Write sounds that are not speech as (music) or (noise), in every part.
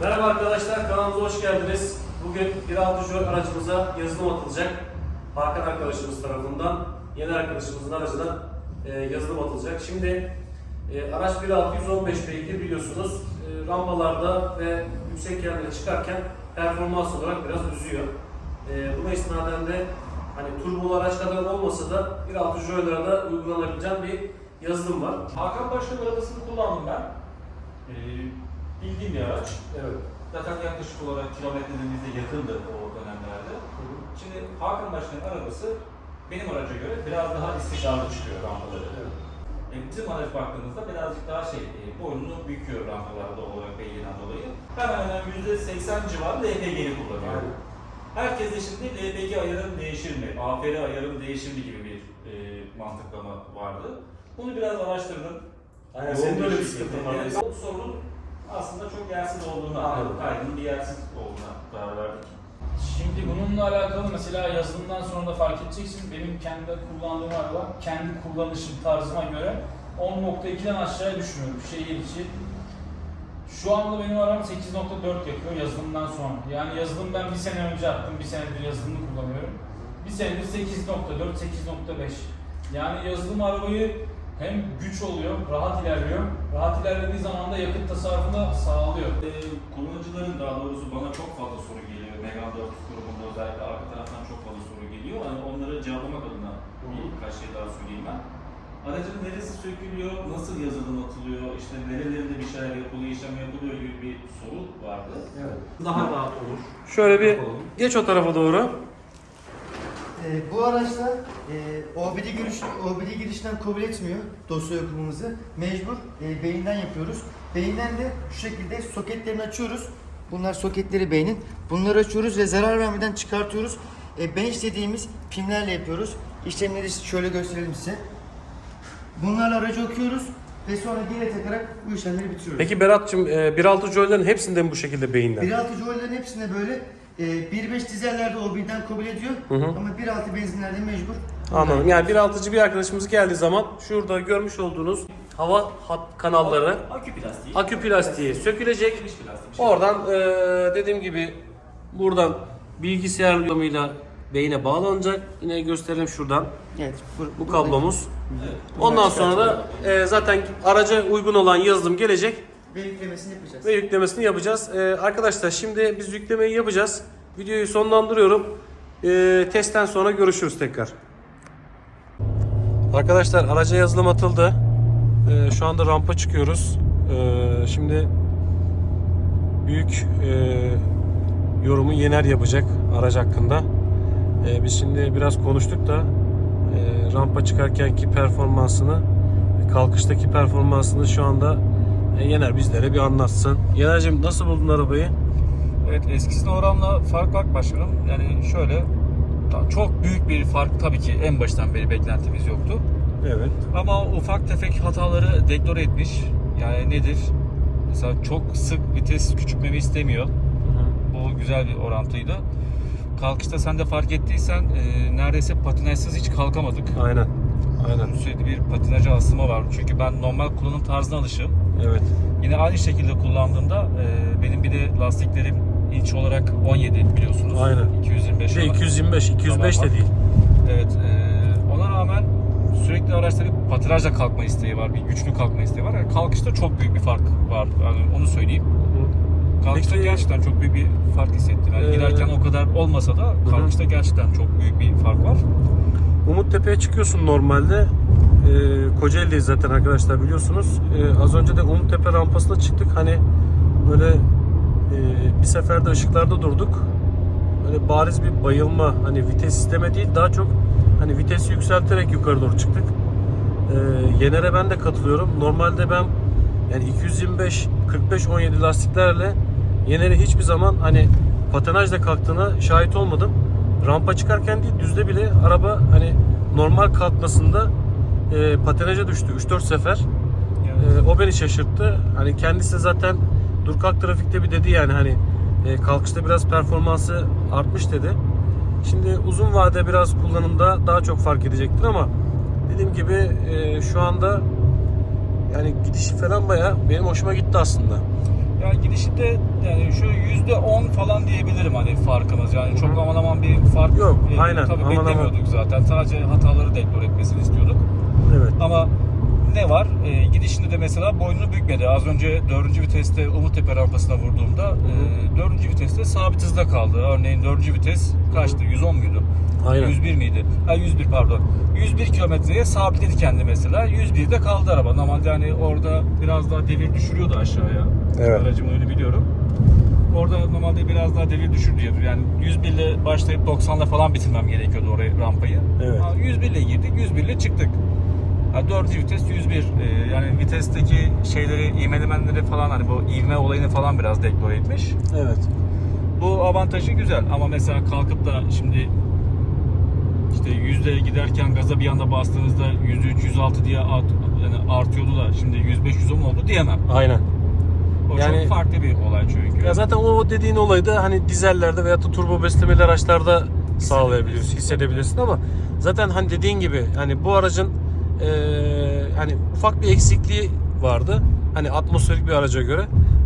Merhaba arkadaşlar, kanalımıza hoş geldiniz. Bugün 1.6 Jol aracımıza yazılım atılacak. Hakan arkadaşımız tarafından, yeni arkadaşımızın aracına e, yazılım atılacak. Şimdi e, araç 1.6 115 beygir biliyorsunuz. E, rampalarda ve yüksek yerlere çıkarken performans olarak biraz üzüyor. E, buna istinaden de hani turbolu araç kadar olmasa da 1.6 Jol'lara uygulanabilen bir yazılım var. Hakan Başkan'ın arabasını kullandım ben. Ee, bildiğim bir araç. Evet. Zaten yaklaşık olarak kilometrelerimiz de yakındı o dönemlerde. Şimdi Hakan Başkan'ın arabası benim araca göre biraz daha istikrarlı çıkıyor rampaları. E, bizim araç baktığımızda birazcık daha şey, e, boynunu büküyor rampalarda olarak beygirden dolayı. Hemen hemen %80 civarı LPG'li kullanıyor. Aynen. Herkes de şimdi LPG ayarım değişir mi, AFR ayarım değişir mi gibi bir e, mantıklama vardı. Bunu biraz araştırdım. Aynen, senin de öyle bir sıkıntın var. Evet, bu sorunun aslında çok yersiz olduğunu Anladım. anladım. Kaygının bir yersiz olduğuna karar verdik. Şimdi bununla alakalı mesela yazılımdan sonra da fark edeceksin. Benim kendi kullandığım araba kendi kullanışım tarzıma göre 10.2'den aşağıya düşmüyorum şehir içi. Şu anda benim arabam 8.4 yapıyor yazılımdan sonra. Yani yazılım ben bir sene önce attım, bir senedir yazılımı kullanıyorum. Bir senedir 8.4, 8.5. Yani yazılım arabayı hem güç oluyor, rahat ilerliyor. Rahat ilerlediği zaman da yakıt tasarrufunu da sağlıyor. Ee, kullanıcıların daha doğrusu bana çok fazla soru geliyor. Megane 4 grubunda özellikle arka taraftan çok fazla soru geliyor. Hani onları cevaplamak adına birkaç şey daha söyleyeyim ben. Aracın neresi sökülüyor, nasıl yazılım atılıyor, işte nerelerinde bir şeyler yapılıyor, işlem yapılıyor gibi bir soru vardı. Evet. Daha rahat olur. Şöyle bir Yapalım. geç o tarafa doğru. Ee, bu araçta e, OBD, giriş, OBD girişten kabul etmiyor dosya okumamızı. Mecbur e, beyinden yapıyoruz. Beyinden de şu şekilde soketlerini açıyoruz. Bunlar soketleri beynin. Bunları açıyoruz ve zarar vermeden çıkartıyoruz. E, bench dediğimiz pimlerle yapıyoruz. İşlemleri şöyle gösterelim size. Bunlarla aracı okuyoruz ve sonra geri takarak bu işlemleri bitiriyoruz. Peki Berat'cığım e, 1.6 Joy'lerin hepsinde mi bu şekilde beyinden? 1.6 Joy'ların hepsinde böyle e, 1.5 dizellerde OBD'den kabul ediyor Hı hı. ama 1.6 benzinlerde mecbur. Anladım. Yani 1.6'cı bir arkadaşımız geldiği zaman şurada görmüş olduğunuz hava hat kanalları, Akü plastiği. akü plastiği sökülecek. Oradan e, dediğim gibi buradan bilgisayar yoluyla beyine bağlanacak. Yine gösterelim şuradan Evet. bu kablomuz. Ondan sonra da e, zaten araca uygun olan yazılım gelecek. Ve yüklemesini yapacağız. ve yüklemesini yapacağız. Ee, arkadaşlar şimdi biz yüklemeyi yapacağız. Videoyu sonlandırıyorum. Ee, testten sonra görüşürüz tekrar. Arkadaşlar araca yazılım atıldı. Ee, şu anda rampa çıkıyoruz. Ee, şimdi büyük e, yorumu Yener yapacak araç hakkında. Ee, biz şimdi biraz konuştuk da e, rampa çıkarkenki performansını kalkıştaki performansını şu anda e, Yener bizlere bir anlatsın. Yener'cim nasıl buldun arabayı? Evet eskisine oranla fark var başkanım. Yani şöyle çok büyük bir fark tabii ki en baştan beri beklentimiz yoktu. Evet. Ama ufak tefek hataları deklare etmiş. Yani nedir? Mesela çok sık vites küçültmemi istemiyor. Bu güzel bir orantıydı. Kalkışta sen de fark ettiysen e, neredeyse patinajsız hiç kalkamadık. Aynen. Aynen. Sürekli bir patinaja asılma var. Çünkü ben normal kullanım tarzına alışığım. Evet. Yine aynı şekilde kullandığımda e, benim bir de lastiklerim inç olarak 17 biliyorsunuz. Aynen. 225 Bir de olan. 225, 205 de değil. Evet. e, ona rağmen sürekli araçta bir patinajla kalkma isteği var. Bir güçlü kalkma isteği var. Yani kalkışta çok büyük bir fark var. Yani onu söyleyeyim. Kalkışta Peki- gerçekten çok büyük bir fark hissettim. Yani Ee, giderken o kadar olmasa da kalkışta gerçekten çok büyük bir fark var. Umut Tepe'ye çıkıyorsun normalde. Ee, Kocaeli'deyiz zaten arkadaşlar biliyorsunuz. Ee, az önce de Umut Tepe rampasına çıktık. Hani böyle e, bir seferde ışıklarda durduk. Böyle bariz bir bayılma hani vites isteme değil daha çok hani vitesi yükselterek yukarı doğru çıktık. Ee, Yener'e ben de katılıyorum. Normalde ben yani 225 45 17 lastiklerle Yener'e hiçbir zaman hani patinajla kalktığına şahit olmadım. Rampa çıkarken değil düzde bile araba hani normal kalkmasında e, patinaja düştü 3-4 sefer. E, o beni şaşırttı. Hani kendisi zaten dur kalk trafikte bir dedi yani hani e, kalkışta biraz performansı artmış dedi. Şimdi uzun vade biraz kullanımda daha çok fark edecektir ama dediğim gibi e, şu anda yani gidişi falan baya benim hoşuma gitti aslında. Ya gidişinde yani şöyle yüzde on falan diyebilirim hani farkımız yani çok Hı. aman aman bir fark Yok, e, aynen, tabii aman aman. beklemiyorduk zaten sadece hataları deklare etmesini istiyorduk Evet. ama ne var e, gidişinde de mesela boynunu bükmedi az önce dördüncü viteste Umuttepe rampasına vurduğumda e, dördüncü viteste sabit hızda kaldı örneğin dördüncü vites kaçtı 110 muydu? Aynen. 101 miydi? Ha 101 pardon. 101 kilometreye sabitledi kendi mesela. 101'de kaldı araba. Normalde hani orada biraz daha devir düşürüyordu aşağıya. Evet. Aracımı öyle biliyorum. Orada normalde biraz daha devir düşür diyordu. Yani 101 ile başlayıp 90 ile falan bitirmem gerekiyordu orayı rampayı. Evet. Ha, 101 ile girdik, 101 ile çıktık. Ha, 4. vites 101. Ee, yani vitesteki şeyleri, ivmelemenleri falan hani bu ivme olayını falan biraz deklare etmiş. Evet. Bu avantajı güzel ama mesela kalkıp da şimdi işte yüzde giderken gaza bir anda bastığınızda 103 106 diye art, yani artıyordu da şimdi 105 110 oldu diyemem. Aynen. O Yani- çok farklı bir olay çünkü. Ya zaten o dediğin olayı da hani dizellerde veyahut da turbo beslemeli araçlarda sağlayabiliyorsun, hissedebilirsin ama zaten hani dediğin gibi hani bu aracın eee, hani ufak bir eksikliği vardı. Hani atmosferik bir araca göre.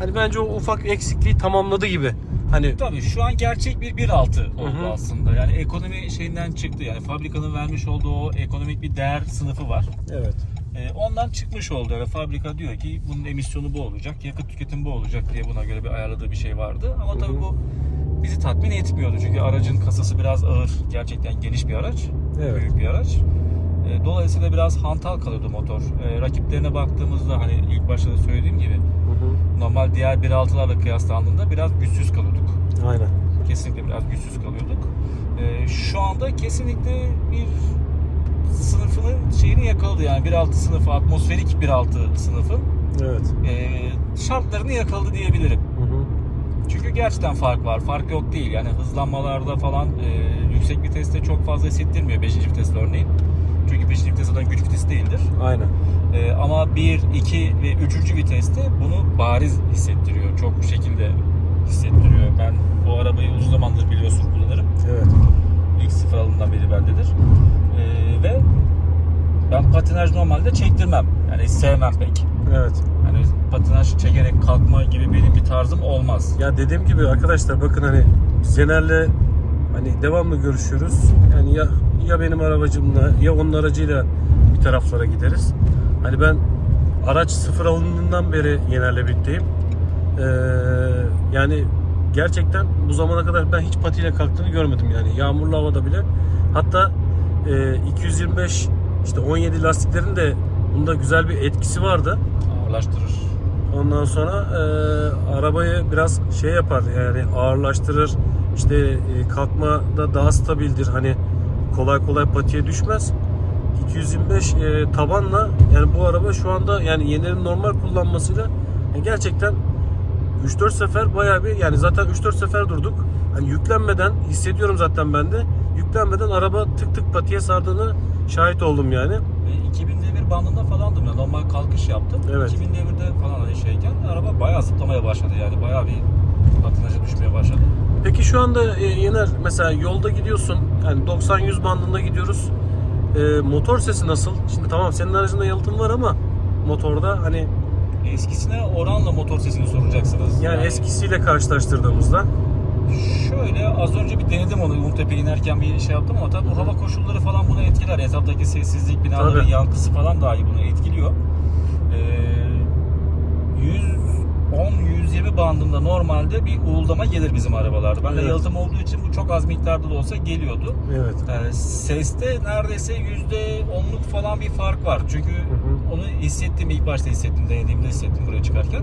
Hani bence o ufak eksikliği tamamladı gibi. Hani Tabii şu an gerçek bir 1.6 oldu Hı hı. aslında. Yani ekonomi şeyinden çıktı. Yani fabrikanın vermiş olduğu o ekonomik bir değer sınıfı var. evet. Ee, ondan çıkmış oldu. Yani fabrika diyor ki bunun emisyonu bu olacak, yakıt tüketimi bu olacak diye buna göre bir ayarladığı bir şey vardı. Ama tabii bu bizi tatmin etmiyordu. Çünkü aracın kasası biraz ağır. Gerçekten geniş bir araç. Evet. Büyük bir araç. Ee, Dolayısıyla biraz hantal kalıyordu motor. Ee, Rakiplerine baktığımızda hani ilk başta da söylediğim gibi normal diğer 1.6'larla kıyaslandığında biraz güçsüz kalıyorduk. Aynen. Kesinlikle biraz güçsüz kalıyorduk. Şu anda kesinlikle bir sınıfının şeyini yakaladı yani 1.6 sınıfı, atmosferik 1.6 sınıfın Evet. ee, şartlarını yakaladı diyebilirim. Hı hı. Çünkü gerçekten fark var. Fark yok değil. Yani hızlanmalarda falan e, yüksek viteste çok fazla hissettirmiyor 5. viteste örneğin. Çünkü 5. vites zaten güç vitesi değildir. Aynen. E, ama 1, 2 ve 3. viteste bunu bariz hissettiriyor. Çok şekilde hissettiriyor. Ben bu arabayı uzun zamandır biliyorsun ben patinaj normalde çektirmem. Yani sevmem pek. Evet. Yani patinaj çekerek kalkma gibi benim bir tarzım olmaz. Ya dediğim gibi arkadaşlar bakın hani biz Yener'le hani devamlı görüşüyoruz. Yani ya ya benim arabacımla ya onun aracıyla bir taraflara gideriz. Hani ben araç sıfır alındığından beri Yener'le birlikteyim. Ee, yani gerçekten bu zamana kadar ben hiç patiyle kalktığını görmedim yani yağmurlu havada bile. Hatta e, 225 işte 17 lastiklerin de bunda güzel bir etkisi vardı. Ağırlaştırır. Ondan sonra e, arabayı biraz şey yapar yani ağırlaştırır. İşte e, kalkmada daha stabildir. Hani kolay kolay patiye düşmez. 225 e, tabanla yani bu araba şu anda yani Yener'in normal kullanmasıyla yani gerçekten 3-4 sefer bayağı bir yani zaten 3-4 sefer durduk. Hani yüklenmeden hissediyorum zaten ben de. Yüklenmeden araba tık tık patiye sardığını şahit oldum yani. Ve 2000 devir bandında falandım ya. Normal kalkış yaptım. Evet. 2000 devirde falan hani şeyken araba bayağı zıplamaya başladı yani. Bayağı bir patinaja düşmeye başladı. Peki şu anda e, Yener mesela yolda gidiyorsun yani 90-100 bandında gidiyoruz. E, motor sesi nasıl? Şimdi tamam senin aracında yalıtım var ama motorda hani Eskisine oranla motor sesini soracaksınız. yani, eskisiyle karşılaştırdığımızda Şöyle az önce bir denedim onu Umuttepe inerken bir şey yaptım ama tabii bu hava koşulları falan bunu etkiler. Etraftaki sessizlik, binaların Tabii. yankısı falan dahi bunu etkiliyor. Ee, 110-120 bandında normalde bir uğuldama gelir bizim arabalarda. Ben de Evet. yalıtım olduğu için bu çok az miktarda da olsa geliyordu. evet. Yani seste neredeyse yüzde onluk falan bir fark var. Çünkü hı. onu hissettim ilk başta hissettim, denediğimde hissettim buraya çıkarken.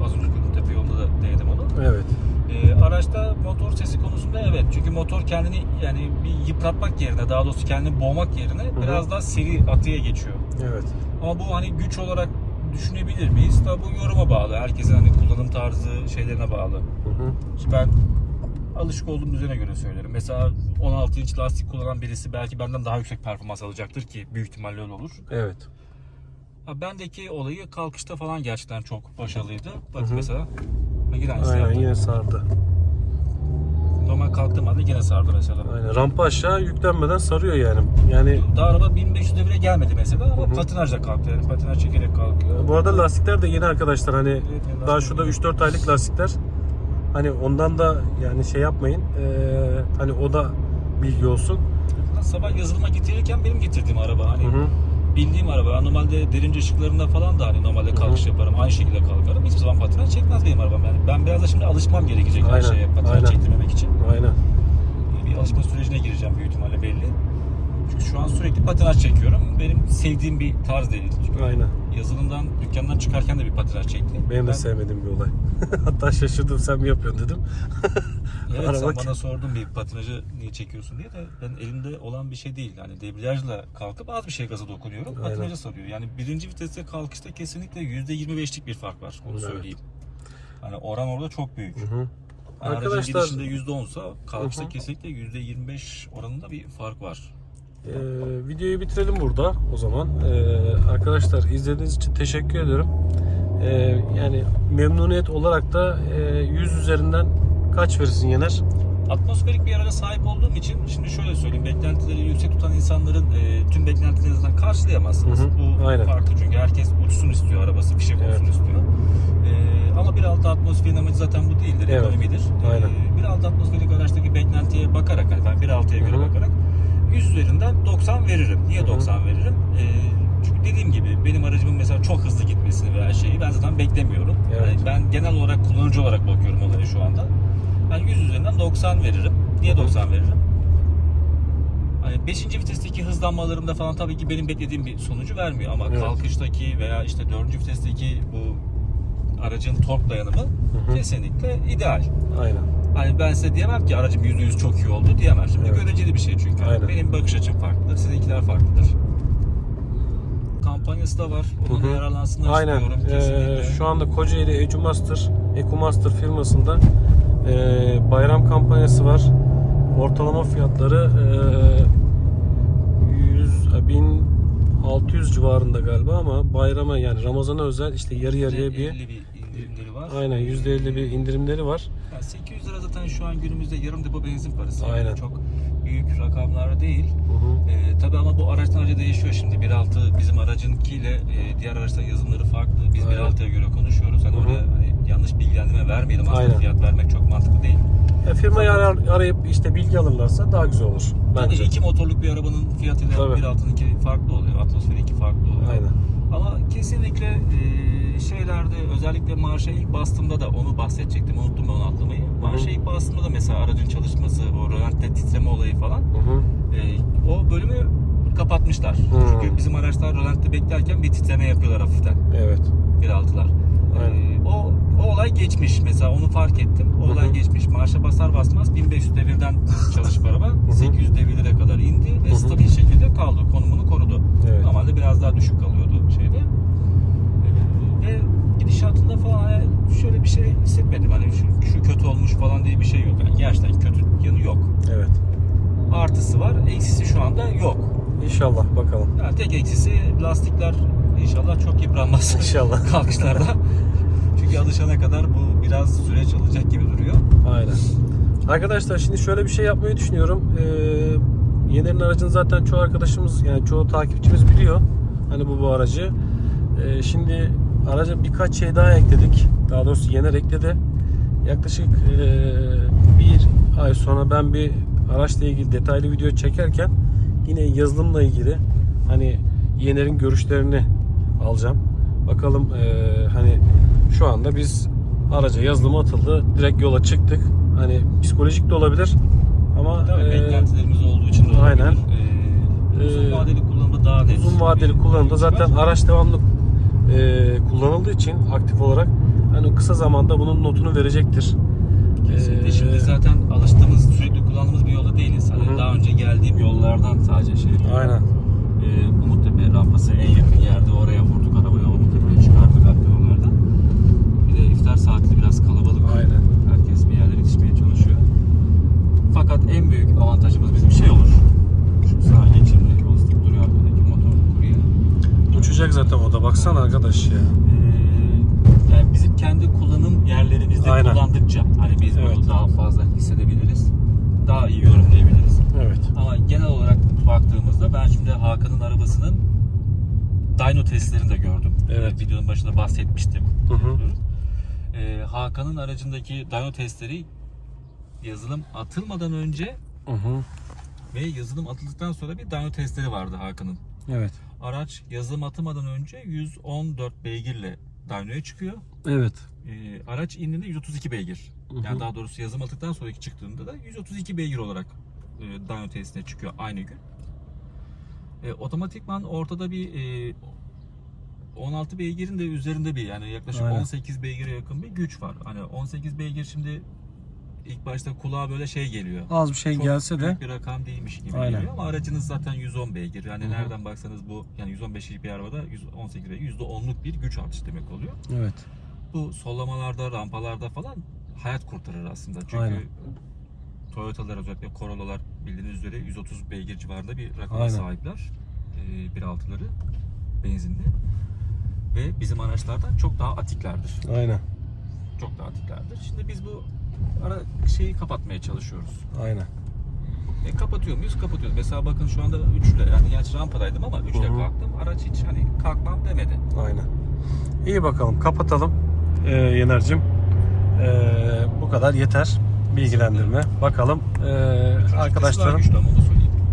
O az önceki Umuttepe yolunda da denedim onu. Evet. Ee, araçta motor sesi konusunda evet. Çünkü motor kendini yani bir yıpratmak yerine daha doğrusu kendini boğmak yerine hı. biraz daha seri atıya geçiyor. Evet. Ama bu hani güç olarak düşünebilir miyiz? Tabi bu yoruma bağlı. Herkesin hani kullanım tarzı şeylerine bağlı. Hı. Şimdi ben alışık olduğum düzene göre söylerim. Mesela 16 inç lastik kullanan birisi belki benden daha yüksek performans alacaktır ki büyük ihtimalle öyle olur. Evet. Ha, bendeki olayı kalkışta falan gerçekten çok başarılıydı. Bak mesela. Ben yine aynısını Aynen yaptım. yine sardı. Normal kalktığım halde gene sardı mesela. Aynen. Rampa aşağı yüklenmeden sarıyor yani. Yani Daha araba 1500 devire gelmedi mesela ama Hı hı. patinajla kalktı yani patinaj çekerek kalkıyor. bu arada lastikler de yeni arkadaşlar hani Evet, daha lastik şurada yeni. 3-4 aylık lastikler. Hani ondan da yani şey yapmayın. Ee, hani o da bilgi olsun. Sabah yazılıma getirirken benim getirdiğim araba hani Hı hı. Bindiğim araba. Ben normalde derince ışıklarında falan da hani normalde kalkış yaparım. Aynı şekilde kalkarım. Hiçbir zaman patinaj çekmez benim arabam yani. Ben biraz da şimdi alışmam gerekecek her Aynen, şeye aynen. çektirmemek için. Aynen. bir alışma sürecine gireceğim büyük ihtimalle belli. Çünkü şu an sürekli patinaj çekiyorum. Benim sevdiğim bir tarz değil. Çünkü Aynen. yazılımdan, dükkandan çıkarken de bir patinaj çektim. Benim de Ben- sevmediğim bir olay. (laughs) Hatta şaşırdım sen mi yapıyorsun dedim. Evet (laughs) Araba- sen bana sordun bir patinajı niye çekiyorsun diye de ben elimde olan bir şey değil. Yani debriyajla kalkıp az bir şey gaza dokunuyorum. Aynen. Patinaja sarıyor. Yani birinci viteste kalkışta kesinlikle %25'lik bir fark var. Onu Evet. söyleyeyim. Hani oran orada çok büyük. Hı hı. Yani aracın Arkadaşlar- gidişinde %10'sa kalkışta Hı hı. kesinlikle %25 oranında bir fark var. Ee, videoyu bitirelim burada o zaman. Ee, arkadaşlar izlediğiniz için teşekkür ederim. Ee, yani memnuniyet olarak da e, 100 üzerinden kaç verirsin Yener? Atmosferik bir araca sahip olduğum için şimdi şöyle söyleyeyim beklentileri yüksek tutan insanların e, tüm beklentilerini karşılayamazsınız. Hı hı, Bu aynen. farklı çünkü herkes uçsun istiyor arabası, fişek olsun Evet. istiyor. E, ama 1.6 atmosferin amacı zaten bu değildir, Evet, ekonomidir. aynen. E, 1.6 atmosferik araçtaki beklentiye bakarak, yani ben 1.6'ya göre bakarak 100 üzerinden 90 veririm. Niye Hı hı. 90 veririm? E, çünkü dediğim gibi benim aracımın mesela çok hızlı gitmesini veya şeyi ben zaten beklemiyorum. Evet. Yani ben genel olarak kullanıcı olarak bakıyorum olaya şu anda. Ben 100 üzerinden 90 veririm. Niye 90 veririm? Hani 5. vitesteki hızlanmalarımda falan tabii ki benim beklediğim bir sonucu vermiyor ama Evet. kalkıştaki veya işte 4. vitesteki bu aracın tork dayanımı hı. kesinlikle ideal. Aynen. Hani ben size diyemem ki aracım %100 çok iyi oldu diyemem. Şimdi Evet. göreceli bir şey çünkü. Aynen. Benim bakış açım farklıdır, sizinkiler farklıdır. Kampanyası da var. Onun yararlansınlar Aynen. istiyorum Ee, kesinlikle. şu anda Kocaeli EcoMaster, EcoMaster firmasında e, bayram kampanyası var. Ortalama fiyatları e, 100 1600 civarında galiba ama bayrama yani Ramazan'a özel işte yarı yarıya bir %50 bir indirimleri var. Aynen %50 bir indirimleri var. Yani 800 lira zaten şu an günümüzde yarım depo benzin parası. Yani Aynen. Çok büyük rakamlar değil. Hı hı. Ee, tabii ama bu araçtan araca değişiyor şimdi. 1.6 bizim aracınkiyle e, diğer araçların yazılımları farklı. Biz Aynen. 1.6'ya göre konuşuyoruz. Hani Hı hı. oraya hani yanlış bilgilendirme vermeyelim. Aslında Aynen. fiyat vermek çok mantıklı değil. Ya firmayı arar- arayıp işte bilgi alırlarsa daha güzel olur Tabii bence. iki motorluk bir arabanın fiyatıyla Tabii. 1.6'nınki farklı oluyor. Atmosferinki farklı oluyor. Aynen. Ama kesinlikle e, şeylerde özellikle marşa ilk bastığımda da onu bahsedecektim. Unuttum ben onu atlamayı. Marşa ilk bastığımda da mesela aracın çalışması, o rölantte titreme olayı falan Hı hı. e, o bölümü kapatmışlar. Hmm. Çünkü bizim araçlar rölantte beklerken bir titreme yapıyorlar hafiften. Evet. 1.6'lar. Aynen. E, o, o olay geçmiş. Mesela onu fark ettim. O olay hı. geçmiş. Marşa basar basmaz 1500 devirden çalışıp araba hı. 800 devirlere kadar indi ve Hı hı. stabil şekilde kaldı. Konumunu korudu. Evet. Normalde biraz daha düşük kalıyordu şeyde. Ee, Ve gidişatında falan hani şöyle bir hissetmedim. Hani şu, şu kötü olmuş falan diye bir şey yok. Yani gerçekten kötü yanı yok. Evet. Artısı var, eksisi şu anda yok. İnşallah bakalım. Yani tek eksisi lastikler inşallah çok yıpranmaz İnşallah. (laughs) kalkışlarda. (laughs) Çünkü alışana kadar bu biraz süreç alacak gibi duruyor. Aynen. Arkadaşlar şimdi şöyle bir şey yapmayı düşünüyorum. Ee, Yener'in aracını zaten çoğu arkadaşımız yani çoğu takipçimiz biliyor. Hani bu bu aracı. Ee, şimdi araca birkaç şey daha ekledik. Daha doğrusu Yener ekledi. Yaklaşık ee, bir ay sonra ben bir araçla ilgili detaylı video çekerken yine yazılımla ilgili hani Yener'in görüşlerini alacağım. Bakalım ee, hani şu anda biz araca yazılım atıldı. Direkt yola çıktık. Hani psikolojik de olabilir. Ama Tabii ee, beklentilerimiz olduğu için de olabilir. aynen. Ee, uzun Ee, vadeli kullanımda daha net. uzun vadeli kullanımda zaten araç devamlı e, kullanıldığı için aktif olarak hani kısa zamanda bunun notunu verecektir. Kesinlikle. Ee, Şimdi zaten alıştığımız, sürekli kullandığımız bir yolda değiliz. Hani Hı daha önce geldiğim yollardan sadece şey. Aynen. Ee, Umuttepe rampası en yakın yerde. Oraya vurduk arabayı, Umuttepe'ye çıkardık arka yollardan. Bir de iftar saati biraz kalabalık. Aynen. Herkes bir yerlere yetişmeye çalışıyor. Fakat en büyük avantajımız bizim şey olur. Şu sağa Uçacak zaten o da baksana arkadaş ya. Ee, yani bizim kendi kullanım yerlerimizde Aynen. kullandıkça hani biz Evet. bunu daha fazla hissedebiliriz. daha iyi yorumlayabiliriz. Evet. Ama genel olarak baktığımızda ben şimdi Hakan'ın arabasının dyno testlerini de gördüm. Evet. Videonun başında bahsetmiştim. Hı hı. Ee, Hakan'ın aracındaki dyno testleri yazılım atılmadan önce Hı hı. ve yazılım atıldıktan sonra bir dyno testleri vardı Hakan'ın. Evet. Araç yazılım atılmadan önce 114 beygirle dynoya çıkıyor. Evet. Ee, araç indiğinde 132 beygir. Hı hı. Yani daha doğrusu yazılım attıktan sonraki çıktığında da 132 beygir olarak e, dyno testine çıkıyor aynı gün. E, otomatikman ortada bir e, 16 beygirin de üzerinde bir yani yaklaşık Aynen. 18 beygire yakın bir güç var. Hani 18 beygir şimdi ilk başta kulağa böyle şey geliyor. Az bir şey Çok gelse de büyük bir rakam değilmiş gibi Aynen. geliyor ama aracınız zaten 110 beygir. Yani Hı hı. nereden baksanız bu yani 115'lik bir arabada 118 beygir %10'luk bir güç artışı demek oluyor. evet. Bu sollamalarda, rampalarda falan hayat kurtarır aslında. Çünkü Aynen. Toyota'lar özellikle Corolla'lar bildiğiniz üzere 130 beygir civarında bir rakama Aynen. sahipler. Ee, 1.6'ları benzinli. Ve bizim araçlardan çok daha atiklerdir. Aynen. Çok daha atiklerdir. Şimdi biz bu ara şeyi kapatmaya çalışıyoruz. Aynen. E, kapatıyor muyuz? Kapatıyoruz. Mesela bakın şu anda 3 ile yani gerçi rampadaydım ama 3 ile kalktım. Araç hiç hani kalkmam demedi. Aynen. İyi bakalım. Kapatalım. Ee, Yener'cim. Ee, bu kadar yeter. Bilgilendirme. Bakalım. Ee, arkadaşlarım.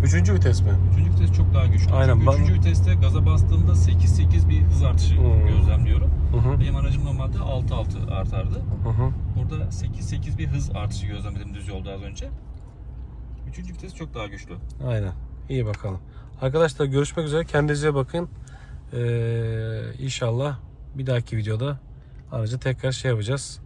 Üçüncü vites mi? Üçüncü vites çok daha güçlü. Aynen, Çünkü üçüncü viteste gaza bastığımda 8-8 bir hız artışı Hmm. gözlemliyorum. Hı hı. Benim aracım normalde 6-6 artardı. Hı hı. Burada 8-8 bir hız artışı gözlemledim düz yolda az önce. Üçüncü vites çok daha güçlü. Aynen. İyi bakalım. Arkadaşlar görüşmek üzere. Kendinize bakın. Ee, inşallah bir dahaki videoda aracı tekrar şey yapacağız.